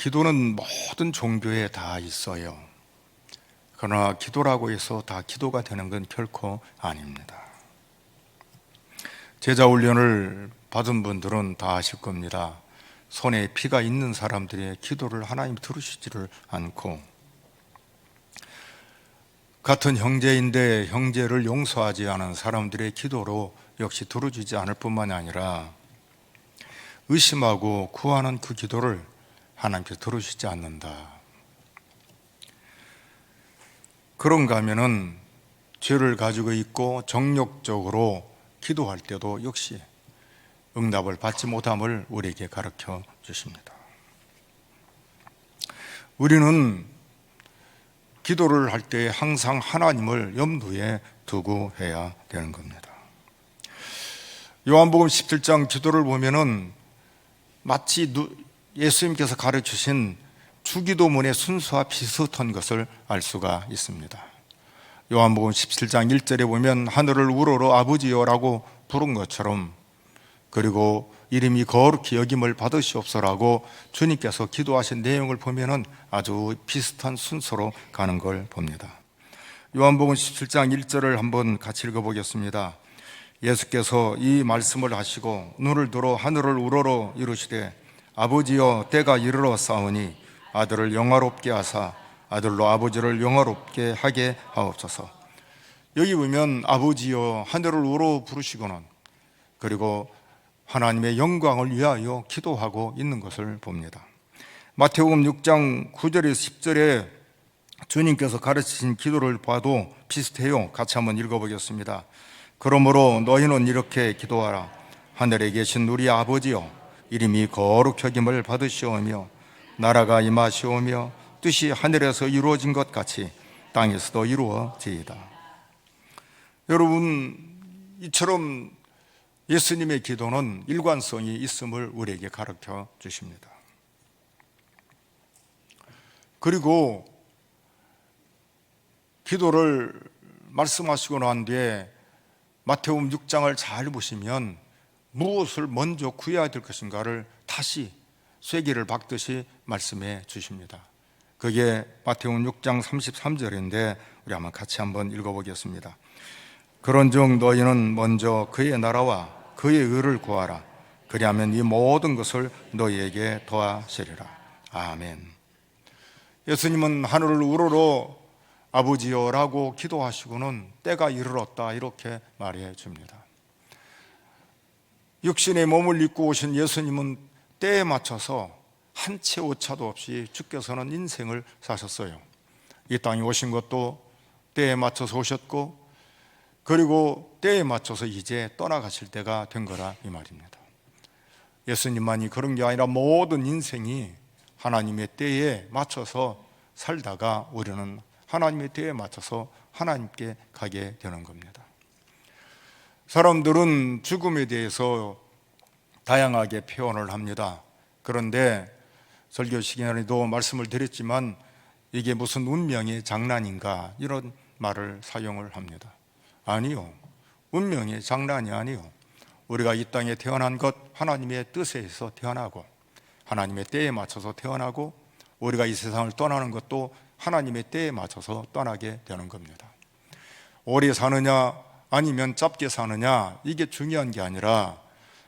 기도는 모든 종교에 다 있어요. 그러나 기도라고 해서 다 기도가 되는 건 결코 아닙니다. 제자 훈련을 받은 분들은 다 아실 겁니다. 손에 피가 있는 사람들의 기도를 하나님 들으시지를 않고 같은 형제인데 형제를 용서하지 않은 사람들의 기도로 역시 들어주지 않을 뿐만 아니라 의심하고 구하는 그 기도를 하나님께서 들으시지 않는다. 그런가 하면은 죄를 가지고 있고 정력적으로 기도할 때도 역시 응답을 받지 못함을 우리에게 가르쳐 주십니다. 우리는 기도를 할 때 항상 하나님을 염두에 두고 해야 되는 겁니다. 요한복음 17장 기도를 보면은 마치 예수님께서 가르치신 주기도문의 순서와 비슷한 것을 알 수가 있습니다. 요한복음 17장 1절에 보면 하늘을 우러러 아버지여라고 부른 것처럼 그리고 이름이 거룩히 여김을 받으시옵소라고 주님께서 기도하신 내용을 보면은 아주 비슷한 순서로 가는 걸 봅니다. 요한복음 17장 1절을 한번 같이 읽어보겠습니다. 예수께서 이 말씀을 하시고 눈을 들어 하늘을 우러러 이르시되 아버지여 때가 이르러 싸우니 아들을 영화롭게 하사 아들로 아버지를 영화롭게 하게 하옵소서. 여기 보면 아버지여 하늘을 우러 부르시고는 그리고 하나님의 영광을 위하여 기도하고 있는 것을 봅니다. 마태복음 6장 9절에서 10절에 주님께서 가르치신 기도를 봐도 비슷해요. 같이 한번 읽어보겠습니다. 그러므로 너희는 이렇게 기도하라. 하늘에 계신 우리 아버지여, 이름이 거룩 여김을 받으시오며 나라가 임하시오며 뜻이 하늘에서 이루어진 것 같이 땅에서도 이루어지이다. 여러분 이처럼 예수님의 기도는 일관성이 있음을 우리에게 가르쳐 주십니다. 그리고 기도를 말씀하시고 난 뒤에 마태복음 6장을 잘 보시면 무엇을 먼저 구해야 될 것인가를 다시 쐐기를 박듯이 말씀해 주십니다. 그게 마태복음 6장 33절인데 우리 한번 같이 한번 읽어보겠습니다. 그런즉 너희는 먼저 그의 나라와 그의 의를 구하라. 그리하면 이 모든 것을 너희에게 더하시리라. 아멘. 예수님은 하늘을 우러러 아버지여라고 기도하시고는 때가 이르렀다 이렇게 말해 줍니다. 육신의 몸을 입고 오신 예수님은 때에 맞춰서 한 채 오차도 없이 주께서는 인생을 사셨어요. 이 땅에 오신 것도 때에 맞춰서 오셨고 그리고 때에 맞춰서 이제 떠나가실 때가 된 거라 이 말입니다. 예수님만이 그런 게 아니라 모든 인생이 하나님의 때에 맞춰서 살다가 우리는 하나님의 때에 맞춰서 하나님께 가게 되는 겁니다. 사람들은 죽음에 대해서 다양하게 표현을 합니다. 그런데 설교 시간에도 말씀을 드렸지만 이게 무슨 운명의 장난인가 이런 말을 사용을 합니다. 아니요. 운명의 장난이 아니요. 우리가 이 땅에 태어난 것 하나님의 뜻에 서 태어나고 하나님의 때에 맞춰서 태어나고 우리가 이 세상을 떠나는 것도 하나님의 때에 맞춰서 떠나게 되는 겁니다. 오래 사느냐 아니면 짧게 사느냐 이게 중요한 게 아니라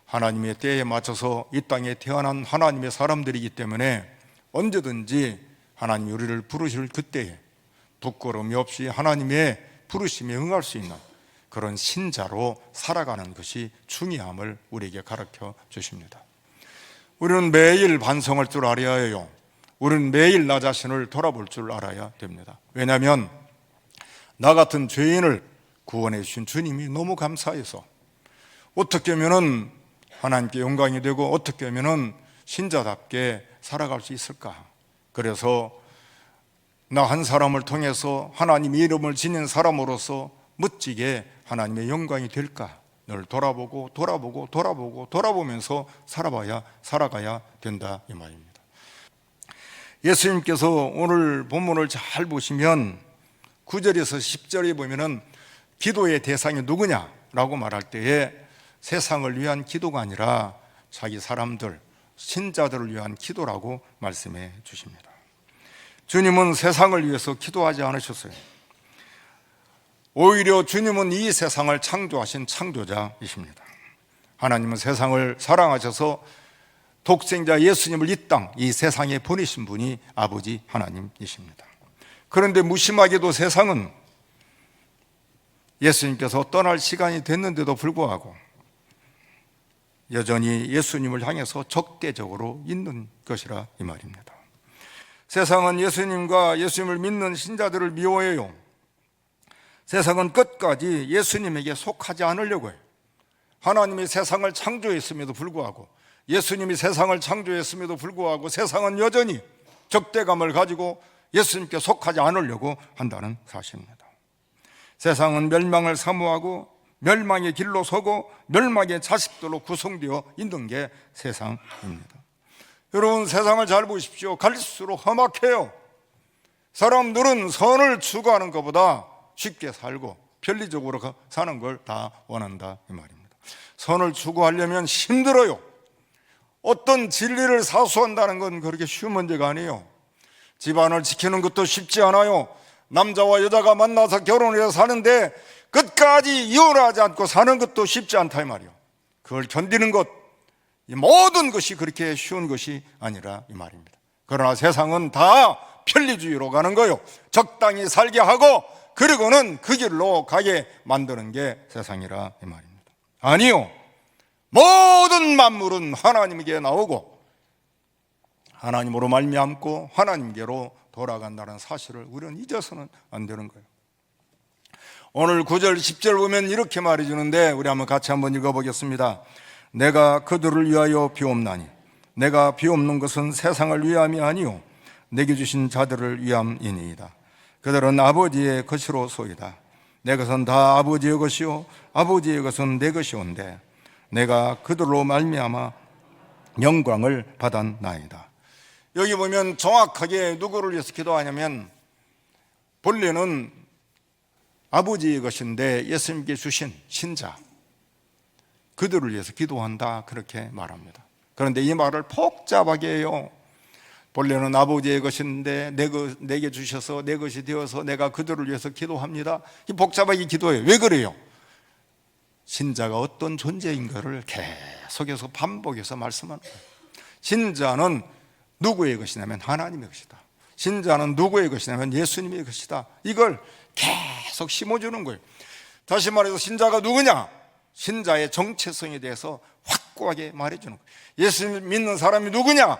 하나님의 때에 맞춰서 이 땅에 태어난 하나님의 사람들이기 때문에 언제든지 하나님이 우리를 부르실 그때에 부끄러움이 없이 하나님의 부르심에 응할 수 있는 그런 신자로 살아가는 것이 중요함을 우리에게 가르쳐 주십니다. 우리는 매일 반성할 줄 알아야 해요. 우리는 매일 나 자신을 돌아볼 줄 알아야 됩니다. 왜냐하면 나 같은 죄인을 구원해 주신 주님이 너무 감사해서 어떻게 하면은 하나님께 영광이 되고 어떻게 하면은 신자답게 살아갈 수 있을까? 그래서 나 한 사람을 통해서 하나님 이름을 지닌 사람으로서 멋지게 하나님의 영광이 될까? 늘 돌아보고 돌아보고 돌아보고 돌아보면서 살아봐야 살아가야 된다 이 말입니다. 예수님께서 오늘 본문을 잘 보시면 9절에서 10절에 보면은 기도의 대상이 누구냐라고 말할 때에 세상을 위한 기도가 아니라 자기 사람들, 신자들을 위한 기도라고 말씀해 주십니다. 주님은 세상을 위해서 기도하지 않으셨어요. 오히려 주님은 이 세상을 창조하신 창조자이십니다. 하나님은 세상을 사랑하셔서 독생자 예수님을 이 땅, 이 세상에 보내신 분이 아버지 하나님이십니다. 그런데 무심하게도 세상은 예수님께서 떠날 시간이 됐는데도 불구하고 여전히 예수님을 향해서 적대적으로 있는 것이라 이 말입니다. 세상은 예수님과 예수님을 믿는 신자들을 미워해요. 세상은 끝까지 예수님에게 속하지 않으려고 해요. 하나님이 세상을 창조했음에도 불구하고 예수님이 세상을 창조했음에도 불구하고 세상은 여전히 적대감을 가지고 예수님께 속하지 않으려고 한다는 사실입니다. 세상은 멸망을 사모하고 멸망의 길로 서고 멸망의 자식들로 구성되어 있는 게 세상입니다. 여러분 세상을 잘 보십시오. 갈수록 험악해요. 사람들은 선을 추구하는 것보다 쉽게 살고 편리적으로 사는 걸 다 원한다 이 말입니다. 선을 추구하려면 힘들어요. 어떤 진리를 사수한다는 건 그렇게 쉬운 문제가 아니에요. 집안을 지키는 것도 쉽지 않아요. 남자와 여자가 만나서 결혼해서 사는데 끝까지 이혼하지 않고 사는 것도 쉽지 않다 이 말이에요. 그걸 견디는 것, 이 모든 것이 그렇게 쉬운 것이 아니라 이 말입니다. 그러나 세상은 다 편리주의로 가는 거요. 적당히 살게 하고 그리고는 그 길로 가게 만드는 게 세상이라 이 말입니다. 아니요. 모든 만물은 하나님에게 나오고 하나님으로 말미암고 하나님께로 돌아간다는 사실을 우리는 잊어서는 안 되는 거예요. 오늘 9절 10절 보면 이렇게 말해 주는데 우리 한번 같이 한번 읽어 보겠습니다. 내가 그들을 위하여 비옵나니 내가 비옵는 것은 세상을 위함이 아니요 내게 주신 자들을 위함이니이다. 그들은 아버지의 것이로 소이다. 내 것은 다 아버지의 것이요 아버지의 것은 내 것이온데 내가 그들로 말미암아 영광을 받았나이다. 여기 보면 정확하게 누구를 위해서 기도하냐면 본래는 아버지의 것인데 예수님께 주신 신자 그들을 위해서 기도한다 그렇게 말합니다. 그런데 이 말을 복잡하게 해요. 본래는 아버지의 것인데 내게 주셔서 내 것이 되어서 내가 그들을 위해서 기도합니다. 이 복잡하게 기도해요. 왜 그래요? 신자가 어떤 존재인가를 계속해서 반복해서 말씀하는 거예요. 신자는 누구의 것이냐면 하나님의 것이다. 신자는 누구의 것이냐면 예수님의 것이다. 이걸 계속 심어주는 거예요. 다시 말해서 신자가 누구냐? 신자의 정체성에 대해서 확고하게 말해주는 거예요. 예수님 믿는 사람이 누구냐?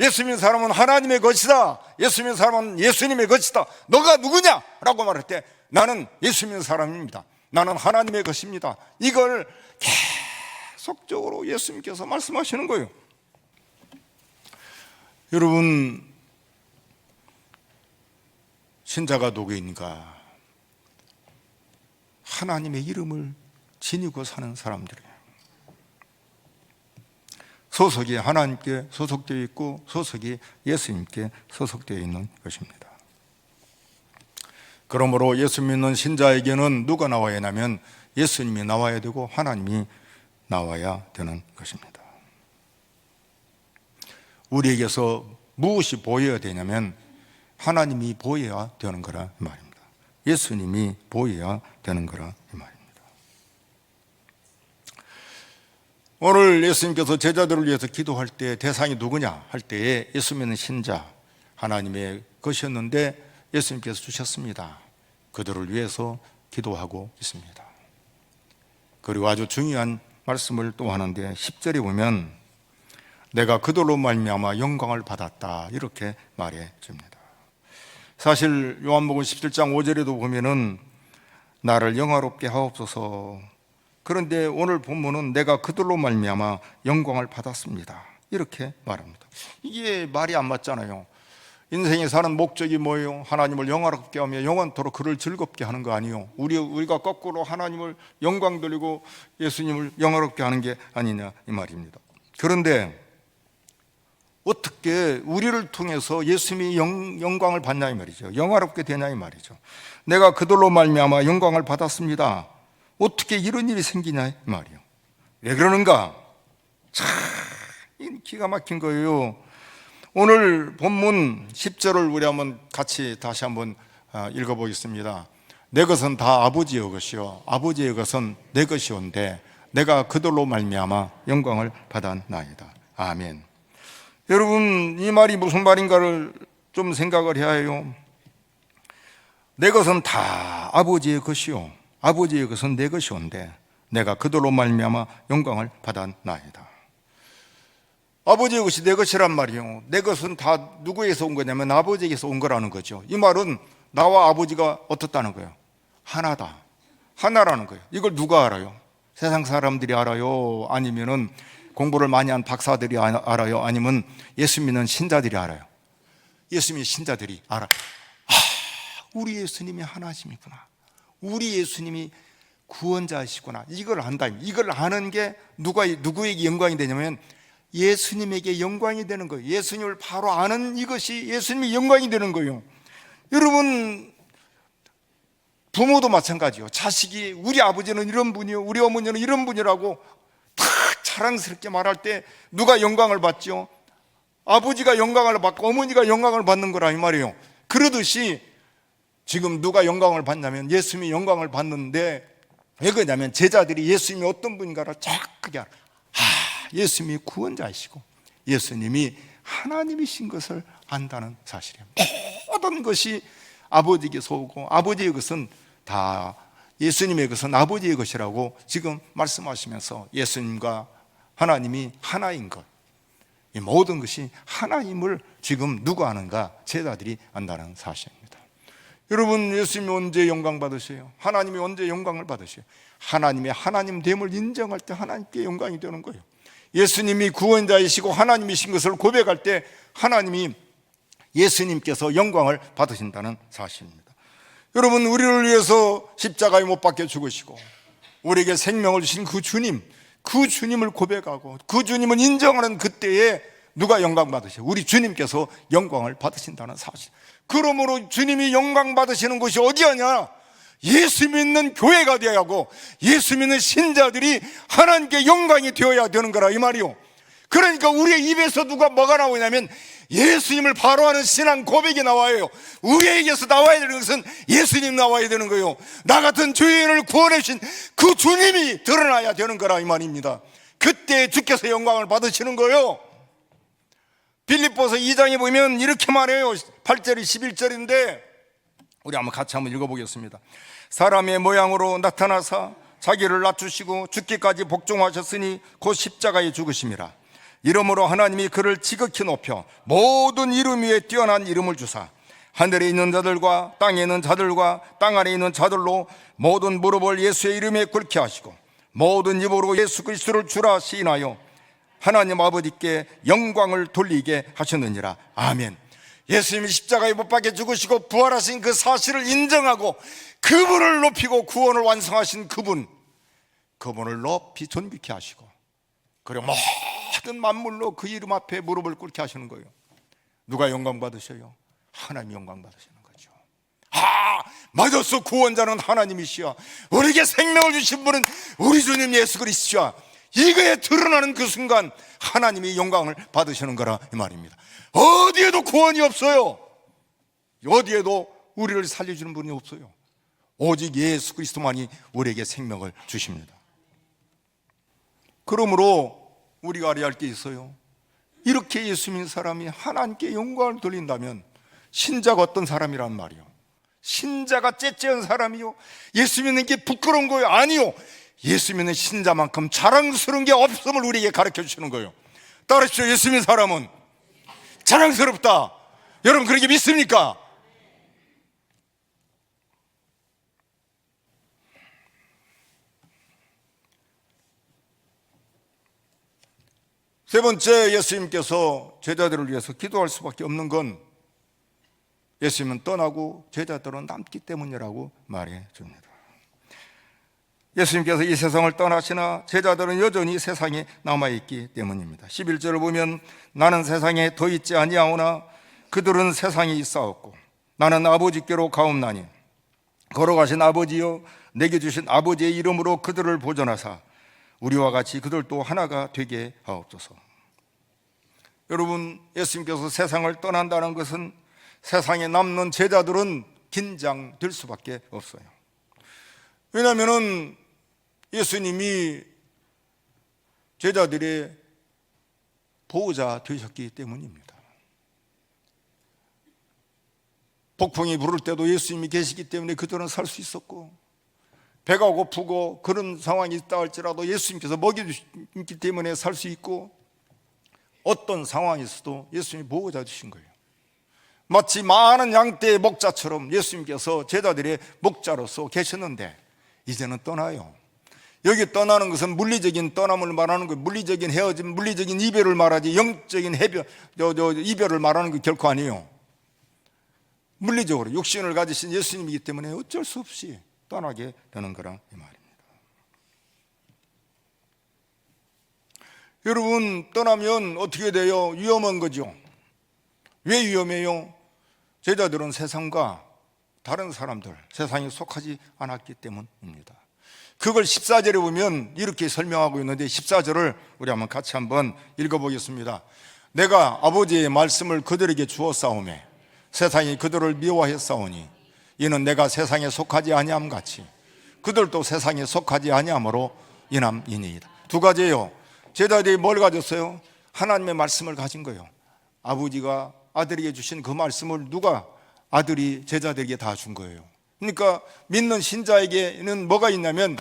예수 믿는 사람은 하나님의 것이다. 예수 믿는 사람은 예수님의 것이다. 너가 누구냐? 라고 말할 때 나는 예수 믿는 사람입니다. 나는 하나님의 것입니다. 이걸 계속적으로 예수님께서 말씀하시는 거예요. 여러분, 신자가 누구인가? 하나님의 이름을 지니고 사는 사람들이에요. 소속이 하나님께 소속되어 있고 소속이 예수님께 소속되어 있는 것입니다. 그러므로 예수 믿는 신자에게는 누가 나와야 하냐면 예수님이 나와야 되고 하나님이 나와야 되는 것입니다. 우리에게서 무엇이 보여야 되냐면 하나님이 보여야 되는 거라 말입니다. 예수님이 보여야 되는 거라 말입니다. 오늘 예수님께서 제자들을 위해서 기도할 때 대상이 누구냐 할 때에 예수 믿는 신자 하나님의 것이었는데 예수님께서 주셨습니다. 그들을 위해서 기도하고 있습니다. 그리고 아주 중요한 말씀을 또 하는데 10절에 보면 내가 그들로 말미암아 영광을 받았다 이렇게 말해 줍니다. 사실 요한복음 17장 5절에도 보면은 나를 영화롭게 하옵소서. 그런데 오늘 본문은 내가 그들로 말미암아 영광을 받았습니다. 이렇게 말합니다. 이게 말이 안 맞잖아요. 인생에 사는 목적이 뭐예요? 하나님을 영화롭게 하며 영원토록 그를 즐겁게 하는 거 아니요. 우리 우리가 거꾸로 하나님을 영광 돌리고 예수님을 영화롭게 하는 게 아니냐 이 말입니다. 그런데 어떻게 우리를 통해서 예수님이 영, 영광을 받냐 이 말이죠. 영화롭게 되냐 이 말이죠. 내가 그들로 말미암아 영광을 받았습니다. 어떻게 이런 일이 생기냐 이 말이요. 왜 그러는가? 참 기가 막힌 거예요. 오늘 본문 10절을 우리 한번 같이 다시 한번 아, 읽어보겠습니다. 내 것은 다 아버지의 것이요 아버지의 것은 내 것이온데 내가 그들로 말미암아 영광을 받았나이다. 아멘. 여러분 이 말이 무슨 말인가를 좀 생각을 해야 해요. 내 것은 다 아버지의 것이요 아버지의 것은 내 것이 온데 내가 그들로 말미암아 영광을 받았나이다. 아버지의 것이 내 것이란 말이요. 내 것은 다 누구에서 온 거냐면 아버지에게서 온 거라는 거죠. 이 말은 나와 아버지가 어떻다는 거예요? 하나다. 하나라는 거예요. 이걸 누가 알아요? 세상 사람들이 알아요? 아니면은 공부를 많이 한 박사들이 아- 알아요? 아니면 예수 믿는 신자들이 알아요? 예수 믿는 신자들이 알아. 아, 우리 예수님이 하나님이구나. 우리 예수님이 구원자이시구나. 이걸 안다. 이걸 아는 게 누가 누구에게 영광이 되냐면 예수님에게 영광이 되는 거예요. 예수님을 바로 아는 이것이 예수님이 영광이 되는 거예요. 여러분 부모도 마찬가지요. 자식이 우리 아버지는 이런 분이요, 우리 어머니는 이런 분이라고 다 자랑스럽게 말할 때 누가 영광을 받죠? 아버지가 영광을 받고 어머니가 영광을 받는 거라 이 말이에요. 그러듯이 지금 누가 영광을 받냐면 예수님이 영광을 받는데 왜 그러냐면 제자들이 예수님이 어떤 분인가를 정확하게 알아. 아, 예수님이 구원자이시고 예수님이 하나님이신 것을 안다는 사실이에요. 모든 것이 아버지에게서 오고 아버지의 것은 다 예수님의 것은 아버지의 것이라고 지금 말씀하시면서 예수님과 하나님이 하나인 것. 이 모든 것이 하나님을 지금 누가 아는가? 제자들이 안다는 사실입니다. 여러분, 예수님이 언제 영광 받으세요? 하나님이 언제 영광을 받으세요? 하나님의 하나님 됨을 인정할 때 하나님께 영광이 되는 거예요. 예수님이 구원자이시고 하나님이신 것을 고백할 때 하나님이 예수님께서 영광을 받으신다는 사실입니다. 여러분, 우리를 위해서 십자가에 못 박혀 죽으시고 우리에게 생명을 주신 그 주님, 그 주님을 고백하고 그 주님을 인정하는 그때에 누가 영광 받으세요? 우리 주님께서 영광을 받으신다는 사실. 그러므로 주님이 영광 받으시는 곳이 어디하냐? 예수 믿는 교회가 되어야 하고 예수 믿는 신자들이 하나님께 영광이 되어야 되는 거라 이 말이요. 그러니까 우리의 입에서 누가 뭐가 나오냐면 예수님을 바로 하는 신앙 고백이 나와요. 우리에게서 나와야 되는 것은 예수님 나와야 되는 거예요. 나 같은 죄인을 구원해 주신 그 주님이 드러나야 되는 거라 이 말입니다. 그때 주께서 영광을 받으시는 거예요. 빌립보서 2장에 보면 이렇게 말해요. 8절이 11절인데 우리 한번 같이 한번 읽어보겠습니다. 사람의 모양으로 나타나사 자기를 낮추시고 죽기까지 복종하셨으니 곧 십자가에 죽으심이라. 이름으로 하나님이 그를 지극히 높여 모든 이름 위에 뛰어난 이름을 주사 하늘에 있는 자들과 땅에 있는 자들과 땅 아래 있는 자들로 모든 무릎을 예수의 이름에 꿇게 하시고 모든 입으로 예수 그리스도를 주라 시인하여 하나님 아버지께 영광을 돌리게 하셨느니라. 아멘. 예수님이 십자가에 못 박혀 죽으시고 부활하신 그 사실을 인정하고 그분을 높이고 구원을 완성하신 그분, 그분을 높이 존귀케 하시고 그리고 모든 만물로 그 이름 앞에 무릎을 꿇게 하시는 거예요. 누가 영광 받으셔요? 하나님 영광 받으시는 거죠. 아, 맞았어. 구원자는 하나님이시여. 우리에게 생명을 주신 분은 우리 주님 예수 그리스도야. 이거에 드러나는 그 순간 하나님이 영광을 받으시는 거라 이 말입니다. 어디에도 구원이 없어요. 어디에도 우리를 살려주는 분이 없어요. 오직 예수 그리스도만이 우리에게 생명을 주십니다. 그러므로 우리가 알아야 할 게 있어요. 이렇게 예수 믿는 사람이 하나님께 영광을 돌린다면 신자가 어떤 사람이란 말이요. 신자가 째째한 사람이요. 예수 믿는 게 부끄러운 거예요. 아니요. 예수 믿는 신자만큼 자랑스러운 게 없음을 우리에게 가르쳐 주시는 거예요. 따르십시오. 예수 믿는 사람은 자랑스럽다. 여러분 그렇게 믿습니까? 세 번째 예수님께서 제자들을 위해서 기도할 수밖에 없는 건 예수님은 떠나고 제자들은 남기 때문이라고 말해 줍니다. 예수님께서 이 세상을 떠나시나 제자들은 여전히 세상에 남아 있기 때문입니다. 11절을 보면 나는 세상에 더 있지 아니하오나 그들은 세상에 있사옵고 나는 아버지께로 가옵나니 걸어가신 아버지여 내게 주신 아버지의 이름으로 그들을 보존하사 우리와 같이 그들도 하나가 되게 하옵소서. 여러분 예수님께서 세상을 떠난다는 것은 세상에 남는 제자들은 긴장될 수밖에 없어요. 왜냐하면은 예수님이 제자들의 보호자 되셨기 때문입니다. 폭풍이 부를 때도 예수님이 계시기 때문에 그들은 살 수 있었고 배가 고프고 그런 상황이 있다 할지라도 예수님께서 먹여주기 때문에 살 수 있고 어떤 상황에서도 예수님이 보호자 주신 거예요. 마치 많은 양떼의 목자처럼 예수님께서 제자들의 목자로서 계셨는데 이제는 떠나요. 여기 떠나는 것은 물리적인 떠남을 말하는 거예요. 물리적인 헤어짐, 물리적인 이별을 말하지 영적인 해별, 저, 저, 이별을 말하는 게 결코 아니에요. 물리적으로 육신을 가지신 예수님이기 때문에 어쩔 수 없이 떠나게 되는 거라 이 말입니다. 여러분 떠나면 어떻게 돼요? 위험한 거죠. 왜 위험해요? 제자들은 세상과 다른 사람들, 세상에 속하지 않았기 때문입니다. 그걸 14절에 보면 이렇게 설명하고 있는데 14절을 우리 한번 같이 한번 읽어보겠습니다. 내가 아버지의 말씀을 그들에게 싸움에 세상이 그들을 미워해 싸우니 이는 내가 세상에 속하지 아니함 같이 그들도 세상에 속하지 아니함으로 인함이니이다. 두 가지예요. 제자들이 뭘 가졌어요? 하나님의 말씀을 가진 거예요. 아버지가 아들에게 주신 그 말씀을 누가 아들이 제자들에게 다 준 거예요. 그러니까 믿는 신자에게는 뭐가 있냐면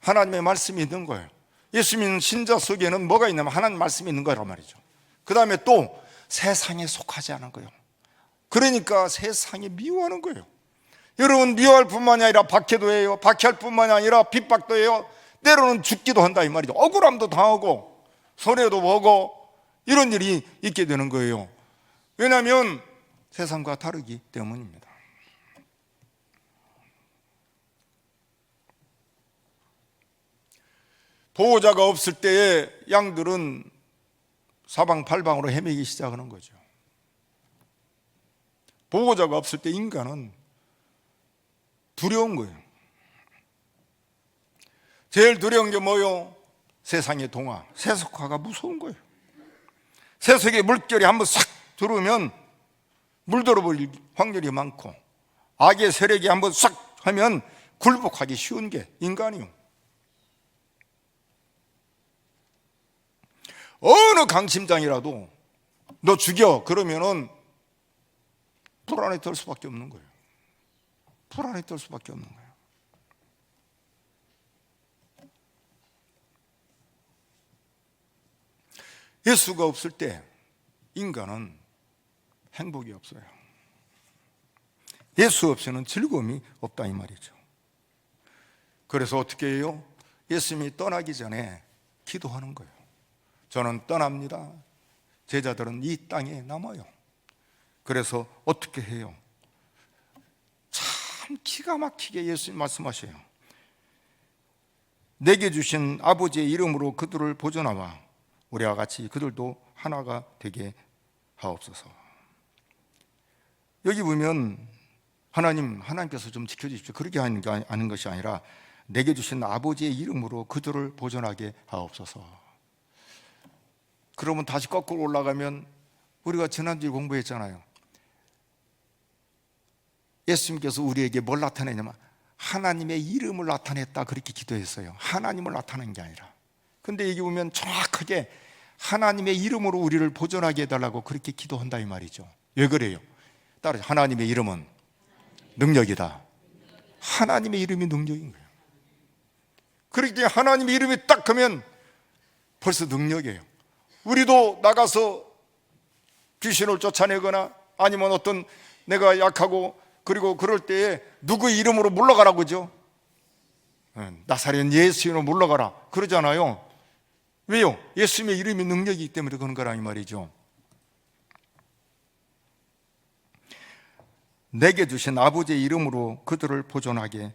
하나님의 말씀이 있는 거예요. 예수 믿는 신자 속에는 뭐가 있냐면 하나님 말씀이 있는 거란 말이죠. 그 다음에 또 세상에 속하지 않은 거예요. 그러니까 세상에 미워하는 거예요. 여러분 미워할 뿐만이 아니라 박해도 해요. 박해할 뿐만이 아니라 핍박도 해요. 때로는 죽기도 한다 이 말이죠. 억울함도 당하고 손해도 보고 이런 일이 있게 되는 거예요. 왜냐하면 세상과 다르기 때문입니다. 보호자가 없을 때에 양들은 사방팔방으로 헤매기 시작하는 거죠. 보호자가 없을 때 인간은 두려운 거예요. 제일 두려운 게 뭐요? 세상의 동화, 세속화가 무서운 거예요. 세속의 물결이 한번 싹 들어오면 물들어 버릴 확률이 많고 악의 세력이 한번 싹 하면 굴복하기 쉬운 게 인간이요. 어느 강심장이라도 너 죽여 그러면은 불안에 떨 수밖에 없는 거예요. 불안에 떨 수밖에 없는 거예요. 예수가 없을 때 인간은 행복이 없어요. 예수 없이는 즐거움이 없다 이 말이죠. 그래서 어떻게 해요? 예수님이 떠나기 전에 기도하는 거예요. 저는 떠납니다. 제자들은 이 땅에 남아요. 그래서 어떻게 해요? 참 기가 막히게 예수님 말씀하셔요. 내게 주신 아버지의 이름으로 그들을 보존하와 우리와 같이 그들도 하나가 되게 하옵소서. 여기 보면 하나님 하나님께서 좀 지켜주십시오. 그렇게 하는 게 아닌 것이 아니라 내게 주신 아버지의 이름으로 그들을 보존하게 하옵소서. 그러면 다시 거꾸로 올라가면 우리가 지난주에 공부했잖아요. 예수님께서 우리에게 뭘 나타내냐면 하나님의 이름을 나타냈다 그렇게 기도했어요. 하나님을 나타낸 게 아니라. 근데 여기 보면 정확하게 하나님의 이름으로 우리를 보존하게 해달라고 그렇게 기도한다 이 말이죠. 왜 그래요? 따라 하나님의 이름은 능력이다. 하나님의 이름이 능력인 거예요. 그렇게 하나님의 이름이 딱 하면 벌써 능력이에요. 우리도 나가서 귀신을 쫓아내거나 아니면 어떤 내가 약하고 그리고 그럴 때에 누구 이름으로 물러가라고 그죠? 나사렛 예수 이름으로 물러가라 그러잖아요. 왜요? 예수님의 이름이 능력이기 때문에 그런 거라 이 말이죠. 내게 주신 아버지의 이름으로 그들을 보존하게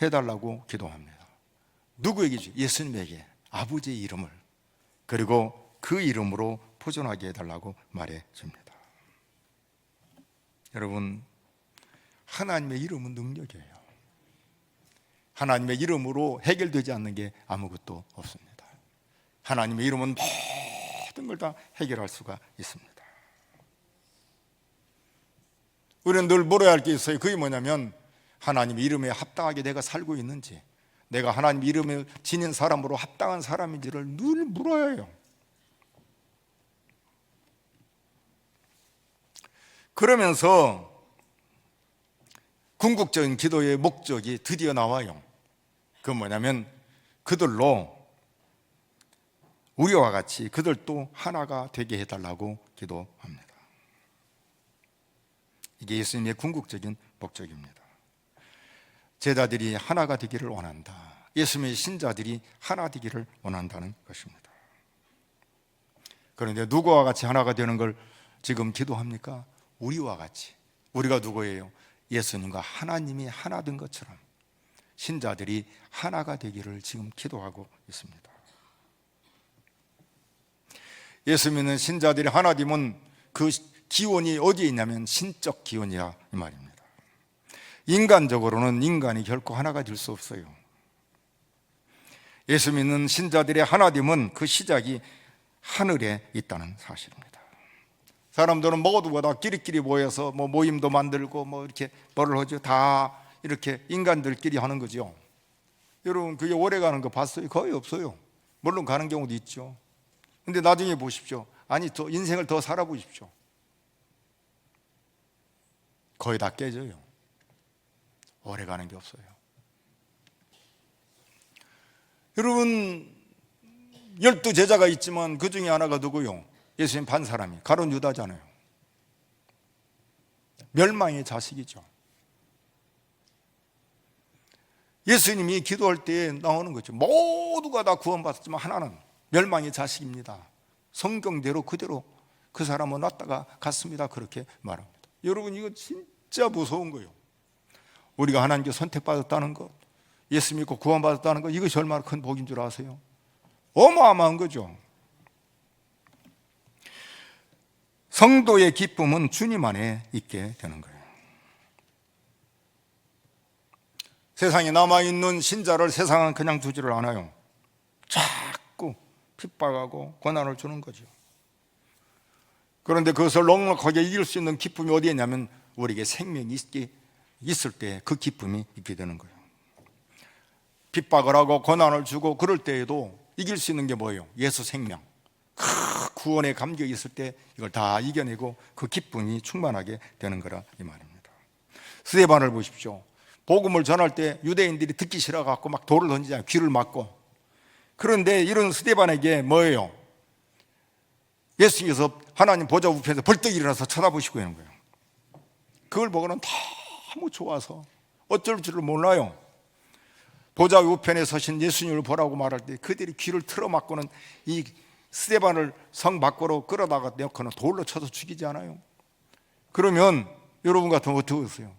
해달라고 기도합니다. 누구에게 주? 예수님에게 아버지의 이름을 그리고 그 이름으로 포존하게 해달라고 말해 줍니다. 여러분 하나님의 이름은 능력이에요. 하나님의 이름으로 해결되지 않는 게 아무것도 없습니다. 하나님의 이름은 모든 걸 다 해결할 수가 있습니다. 우리는 늘 물어야 할 게 있어요. 그게 뭐냐면 하나님 이름에 합당하게 내가 살고 있는지, 내가 하나님 이름을 지닌 사람으로 합당한 사람인지를 늘 물어야 해요. 그러면서 궁극적인 기도의 목적이 드디어 나와요. 그 뭐냐면 그들로 우리와 같이 그들도 하나가 되게 해달라고 기도합니다. 이게 예수님의 궁극적인 목적입니다. 제자들이 하나가 되기를 원한다. 예수님의 신자들이 하나 되기를 원한다는 것입니다. 그런데 누구와 같이 하나가 되는 걸 지금 기도합니까? 우리와 같이. 우리가 누구예요? 예수님과 하나님이 하나 된 것처럼 신자들이 하나가 되기를 지금 기도하고 있습니다. 예수 믿는 신자들이 하나 되면 그 기원이 어디에 있냐면 신적 기원이야 이 말입니다. 인간적으로는 인간이 결코 하나가 될 수 없어요. 예수 믿는 신자들의 하나됨은 그 시작이 하늘에 있다는 사실입니다. 사람들은 모두가 다 끼리끼리 모여서 뭐 모임도 만들고 뭐 이렇게 뭐를 하죠. 다 이렇게 인간들끼리 하는 거죠. 여러분 그게 오래 가는 거 봤어요? 거의 없어요. 물론 가는 경우도 있죠. 근데 나중에 보십시오. 아니 더 인생을 더 살아보십시오. 거의 다 깨져요. 오래 가는 게 없어요. 여러분 열두 제자가 있지만 그 중에 하나가 누구요? 예수님 반 사람이 가론 유다잖아요. 멸망의 자식이죠. 예수님이 기도할 때 나오는 거죠. 모두가 다 구원받았지만 하나는 멸망의 자식입니다. 성경대로 그대로 그 사람은 왔다가 갔습니다. 그렇게 말합니다. 여러분 이거 진짜 무서운 거예요. 우리가 하나님께 선택받았다는 것, 예수 믿고 구원받았다는 것 이것이 얼마나 큰 복인 줄 아세요? 어마어마한 거죠. 성도의 기쁨은 주님 안에 있게 되는 거예요. 세상에 남아있는 신자를 세상은 그냥 두지를 않아요. 자꾸 핍박하고 고난을 주는 거죠. 그런데 그것을 넉넉하게 이길 수 있는 기쁨이 어디에 있냐면 우리에게 생명이 있을 때 그 기쁨이 있게 되는 거예요. 핍박을 하고 고난을 주고 그럴 때에도 이길 수 있는 게 뭐예요? 예수 생명. 그 구원에 감겨 있을 때 이걸 다 이겨내고 그 기쁨이 충만하게 되는 거라 이 말입니다. 스데반을 보십시오. 복음을 전할 때 유대인들이 듣기 싫어 갖고 막 돌을 던지잖아요. 귀를 막고. 그런데 이런 스데반에게 뭐예요? 예수님께서 하나님 보좌 우편에서 벌떡 일어나서 쳐다보시고 있는 거예요. 그걸 보고는 너무 좋아서 어쩔 줄을 몰라요. 보좌 우편에 서신 예수님을 보라고 말할 때 그들이 귀를 틀어막고는 이 스데반을 성 밖으로 끌어다가 내어는 돌로 쳐서 죽이지 않아요. 그러면 여러분 같으면 어떻게 하세요?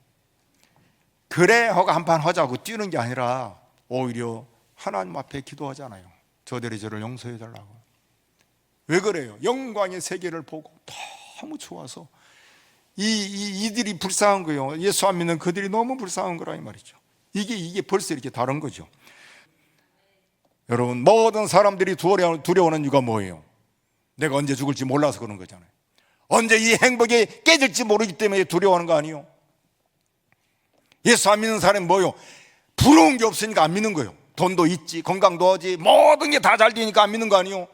그래 하고 한판 하자고 뛰는 게 아니라 오히려 하나님 앞에 기도하잖아요. 저들이 저를 용서해 달라고. 왜 그래요? 영광의 세계를 보고 너무 좋아서 이, 이 이들이 불쌍한 거예요. 예수 안 믿는 그들이 너무 불쌍한 거라 이 말이죠. 이게 이게 벌써 이렇게 다른 거죠. 여러분 모든 사람들이 두려워, 두려워하는 이유가 뭐예요? 내가 언제 죽을지 몰라서 그런 거잖아요. 언제 이 행복이 깨질지 모르기 때문에 두려워하는 거 아니에요? 예수 안 믿는 사람이 뭐요? 부러운 게 없으니까 안 믿는 거예요. 돈도 있지, 건강도 하지, 모든 게 다 잘 되니까 안 믿는 거 아니에요?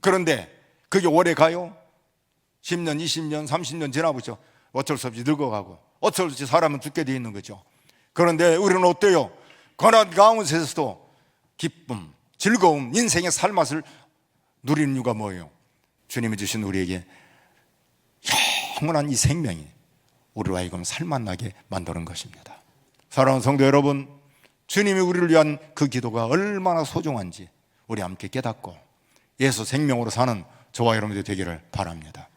그런데 그게 오래 가요? 10년, 20년, 30년 지나보죠. 어쩔 수 없이 늙어가고, 어쩔 수 없이 사람은 죽게 돼 있는 거죠. 그런데 우리는 어때요? 고난 가운데서도 기쁨, 즐거움, 인생의 살맛을 누리는 이유가 뭐예요? 주님이 주신 우리에게 영원한 이 생명이 우리로 하여금 살맛나게 만드는 것입니다. 사랑하는 성도 여러분, 주님이 우리를 위한 그 기도가 얼마나 소중한지 우리 함께 깨닫고 예수 생명으로 사는 저와 여러분들 되기를 바랍니다.